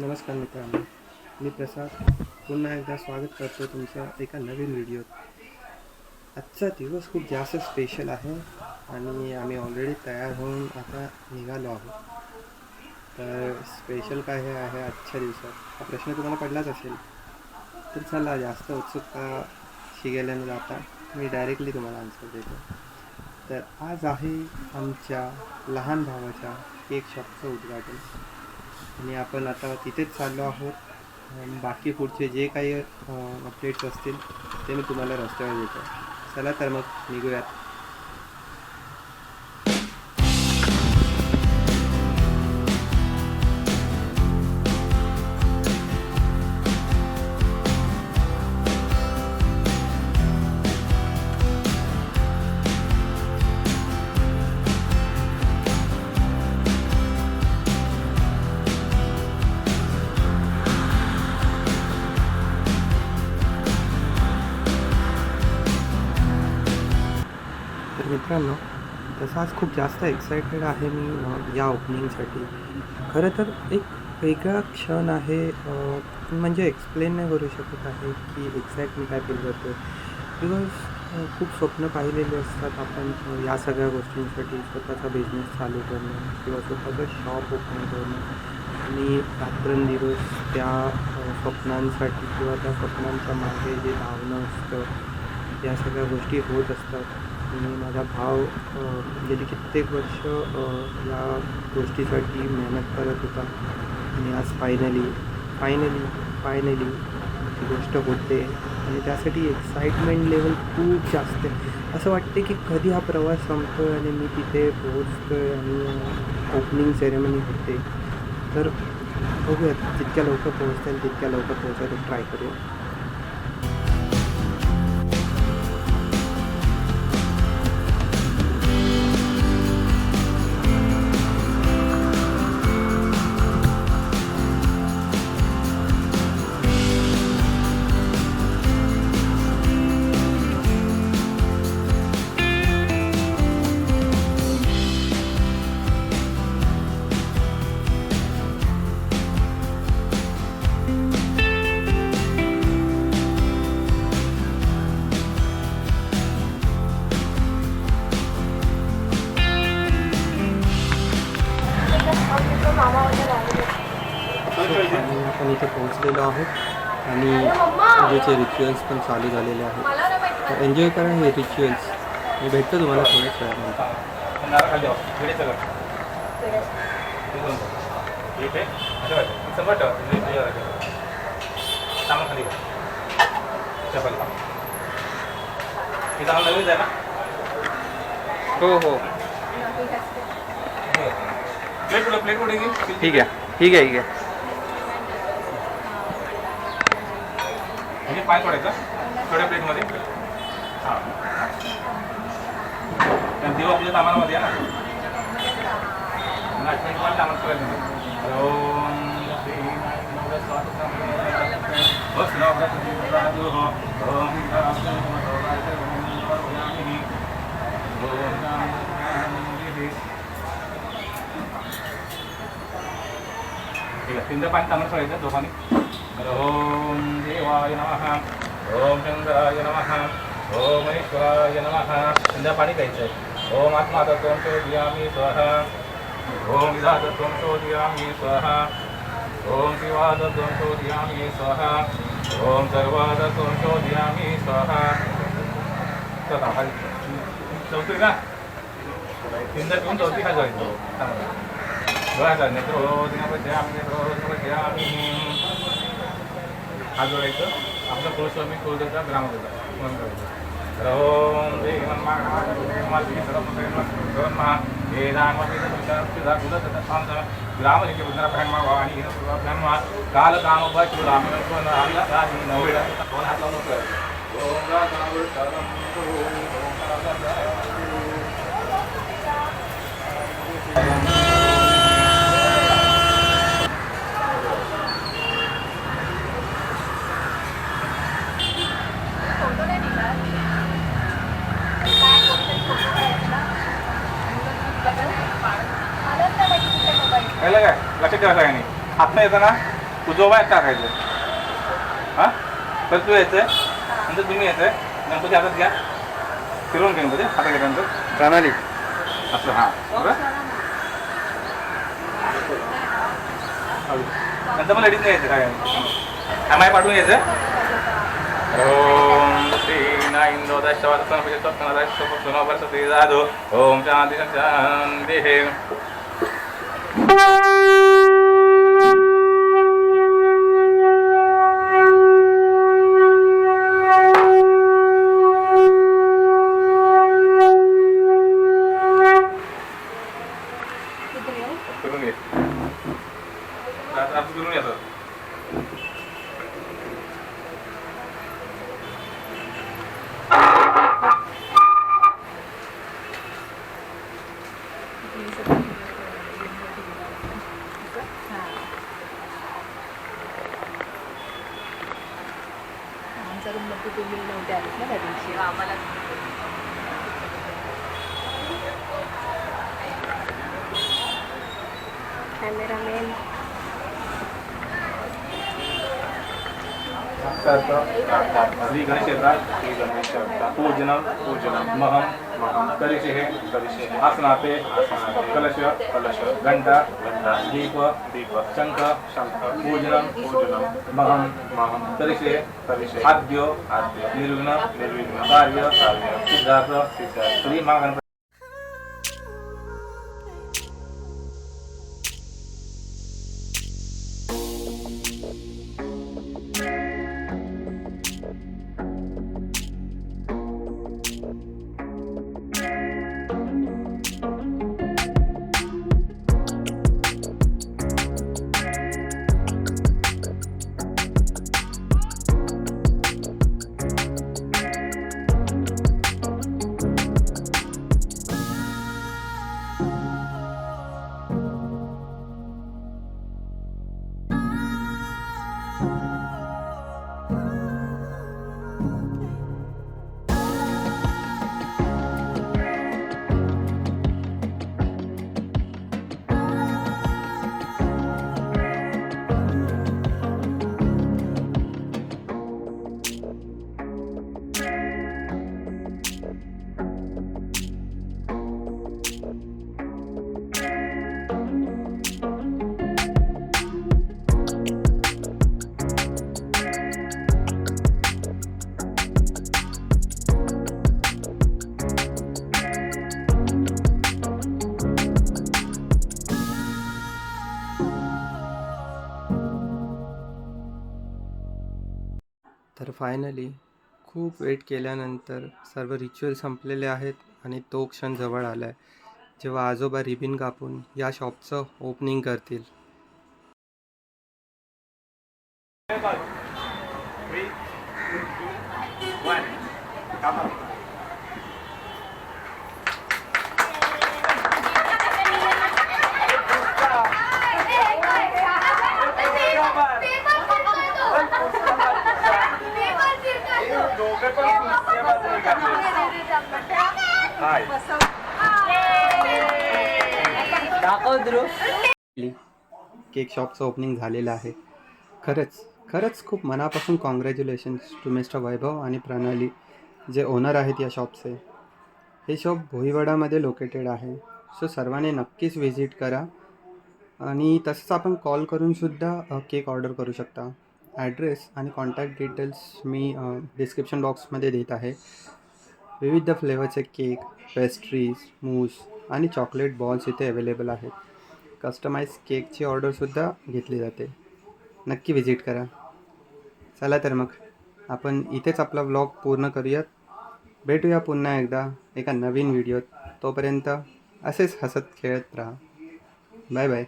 नमस्कार मित्रांनो मी प्रसाद. पुन्हा एकदा स्वागत करतो तुमचं एका नवीन व्हिडिओत आजचा दिवस खूप जास्त स्पेशल आहे आणि आम्ही ऑलरेडी तयार होऊन आता निघालो आहोत. तर स्पेशल काय हे आहे आजच्या दिवसात? हा प्रश्न तुम्हाला पडलाच असेल. तर चला जास्त उत्सुकता शिकायला जाता. मी डायरेक्टली तुम्हाला आन्सर देतो. तर आज आहे आमच्या लहान भावाच्या केक शॉपचं उद्घाटन. आणि आपण आता तिथेच चाललो आहोत. बाकी पुढचे जे काही अपडेट्स असतील ते मी तुम्हाला रस्त्यावर देतो. चला तर मग निघूयात. मित्रांनो तसं आज खूप जास्त एक्सायटेड आहे मी या ओपनिंगसाठी खरं तर एक वेगळा क्षण आहे म्हणजे एक्सप्लेन नाही करू शकत आहे की एक्झॅक्ट मी काय फील करतो बिकॉज खूप स्वप्न पाहिलेले असतात आपण या सगळ्या गोष्टींसाठी स्वतःचा बिझनेस चालू करणं किंवा स्वतःचं शॉप ओपन करणं आणि रात्रंदिवस त्या स्वप्नांसाठी किंवा त्या स्वप्नांच्या मागे जे धावणं असतं या सगळ्या गोष्टी होत असतात. आणि माझा भाव गेली म्हणजे कित्येक वर्ष या गोष्टीसाठी मेहनत करत होता. आणि आज फायनली फायनली फायनली ती गोष्ट होते. आणि त्यासाठी एक्साइटमेंट लेवल खूप जास्त आहे. असं वाटते की कधी हा प्रवास संपतो आहे आणि मी तिथे पोहोचतो आहे आणि ओपनिंग सेरेमनी होते. तर बघूयात जितक्या लवकर पोहोचता येईल तितक्या लवकर पोहोचायला ट्राय करूया. पोहोचलेलो आहोत आणि पूजेचे रिच्युअल्स पण चालू झालेले आहेत तर एन्जॉय करा हे रिच्युअल्स मी भेटतो तुम्हाला थोड्याच वेळानंतर नवीन आहे ना हो हो ठीक आहे ठीक आहे ठीक आहे. म्हणजे पाय पडायचा थोड्या प्लेटमध्ये हां. आणि देव आपल्या तामानामध्ये आहे ना. नाचणी पण तामात करायचं बस नवग्रह ठीक आहे तीनदा पाणी तांबडं सोडायचं दोघांनी. तर ओम देवाय नमः ओम चंद्राय नमः ओम ईश्वराय नमः संध्या पाणी प्यायचं आहे ओम आत्मा तत्वं शोधयामी स्वाहा ओम विधा तत्वं शोधयामी स्वाहा ओम शिवा तत्वं शोधयामी स्वाहा ओम सर्वा तत्वं शोधयामी स्वाहा चला खाली चौथी ना तीनदा पिऊन चौथी खा जायचं चांगलं बघा नेत्रोज नवद्यामी नेत्रोज हा जोडायचं आपला कुलस्वामी कुलदेवता ग्रामदेवता स्मरण करायचं तर ओम दे ग्रामलिंग बुद्धा ब्रह्मा वाणी हिन ब्रह्मा काल काम बचू राम कोण कोण हात लावून कर ओम राम शरणम ओम हात येतं ना? तू जो बाहेर टाकायचं. हां? तर तू यायचं नंतर तुम्ही यायचं गणपती हातात घ्या. फिरवून गणपती. हातात घेतल्यानंतर प्रणाली. असं हां. बरं? नंतर मग लेडीज नाही यायचं काय? माय पाठवून यायचं ओम श्री नाइंदो दशवाद सनपती सप्तन दशव सुनो वर्षती जाधो ओम शांती शांती हे करून घे आता आपण करून येतो मध्ये तुम्ही नव्हते आलेत ना त्या दिवशी आम्हाला कॅमेरामॅन श्री गणेश पूजनम पूजनम महम कलिशे कलिशे आसनाते कलश कलश. घंटा घंटा दीप दीप. शंख शंख. पूजनम पूजनम महम महम कलिशे कलिशे आद्यो आद्य निर्विघ्न. निर्विघ्न. कार्य कार्य. सिद्धार्थ. सिद्धार्थ. श्री महागणपती तर फायनली खूप वेट केल्यानंतर सर्व रिच्युअल संपलेले आहेत आणि तो क्षण जवळ आला आहे जेव्हा आजोबा रिबिन कापून या शॉपचं ओपनिंग करतील. केक शॉपचं ओपनिंग झालेलं आहे. खरंच खरंच खूप मनापासून कॉंग्रॅच्युलेशन्स टू मिस्टर वैभव आणि प्रणाली जे ओनर आहेत या शॉपचे हे शॉप भोईवडामध्ये लोकेटेड आहे. सो सर्वांनी नक्कीच व्हिजिट करा. आणि तसंच आपण कॉल करूनसुद्धा केक ऑर्डर करू शकता. ॲड्रेस आणि कॉन्टॅक्ट डिटेल्स मी डिस्क्रिप्शन बॉक्समध्ये देत आहे. विविध फ्लेवरचे केक पेस्ट्रीज मूस आणि चॉकलेट बॉल्स इथे अवेलेबल आहेत. कस्टमाइज केकची ऑर्डरसुद्धा घेतली जाते. नक्की व्हिजिट करा. चला तर मग आपण इथेच आपला व्लॉग पूर्ण करूयात. भेटूया पुन्हा एकदा एका नवीन व्हिडिओत तोपर्यंत असेच हसत खेळत राहा. Bye bye